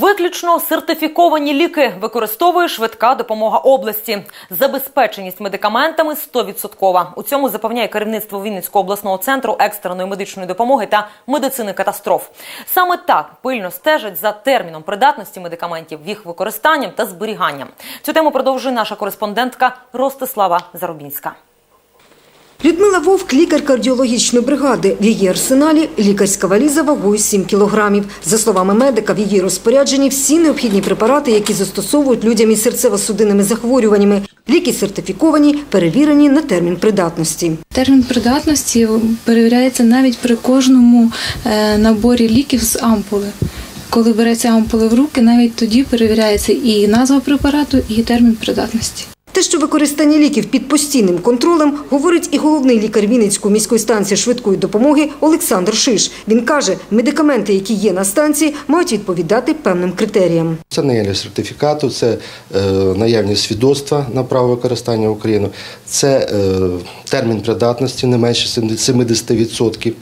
Виключно сертифіковані ліки використовує швидка допомога області. Забезпеченість медикаментами 100%. У цьому запевняє керівництво Вінницького обласного центру екстреної медичної допомоги та медицини катастроф. Саме так пильно стежать за терміном придатності медикаментів, їх використанням та зберіганням. Цю тему продовжує наша кореспондентка Ростислава Зарубінська. Людмила Вовк – лікар кардіологічної бригади. В її арсеналі – лікарська валіза вагою 7 кілограмів. За словами медика, в її розпорядженні всі необхідні препарати, які застосовують людям із серцево-судинними захворюваннями. Ліки сертифіковані, перевірені на термін придатності. Термін придатності перевіряється навіть при кожному е, наборі ліків з ампули. Коли береться ампули в руки, навіть тоді перевіряється і назва препарату, і термін придатності. Те, що використання ліків під постійним контролем, говорить і головний лікар Вінницької міської станції швидкої допомоги Олександр Шиш. Він каже, медикаменти, які є на станції, мають відповідати певним критеріям. Це наявність сертифікату, це е, наявність свідоцтва на право використання в Україну, це е, термін придатності не менше 70%.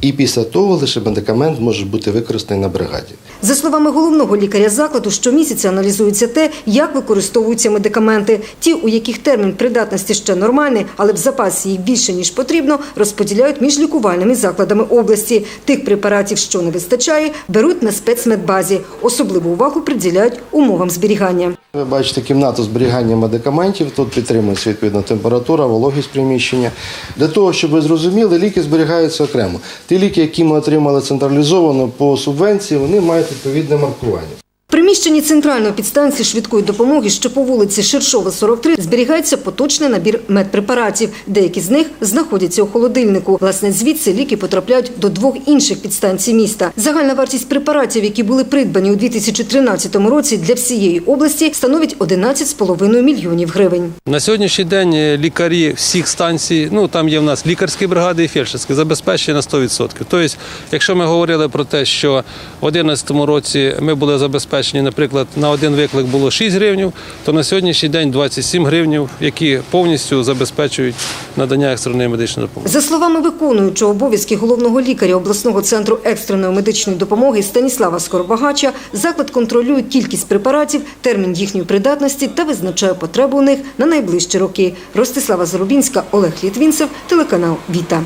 І після того лише медикамент може бути використаний на бригаді. За словами головного лікаря закладу, щомісяця аналізується те, як використовуються медикаменти. Ті, у яких термін придатності ще нормальний, але в запасі їх більше, ніж потрібно, розподіляють між лікувальними закладами області. Тих препаратів, що не вистачає, беруть на спецмедбазі. Особливу увагу приділяють умовам зберігання. Ви бачите кімнату зберігання медикаментів. Тут підтримується відповідна температура, вологість приміщення. Для того, щоб ви зрозуміли, ліки зберігаються окремо. Ті ліки, які ми отримали централізовано по субвенції, вони мають відповідне маркування. Приміщенні центральної підстанції швидкої допомоги, що по вулиці Ширшова, 43, зберігається поточний набір медпрепаратів. Деякі з них знаходяться у холодильнику. Власне, звідси ліки потрапляють до двох інших підстанцій міста. Загальна вартість препаратів, які були придбані у 2013 році для всієї області, становить 11,5 мільйонів гривень. На сьогоднішній день е, лікарі всіх станцій, ну там є в нас лікарські бригади і фельдшерські, забезпечені на 100%. Тобто, якщо ми говорили про те, що в 2011 році ми були забезпечені, наприклад, на один виклик було 6 гривнів, то на сьогоднішній день 27 гривнів, які повністю забезпечують надання екстреної медичної допомоги. За словами виконуючого обов'язки головного лікаря обласного центру екстреної медичної допомоги Станіслава Скоробагача, заклад контролює кількість препаратів, термін їхньої придатності та визначає потребу у них на найближчі роки. Ростислава Зарубінська, Олег Літвінцев, телеканал Віта.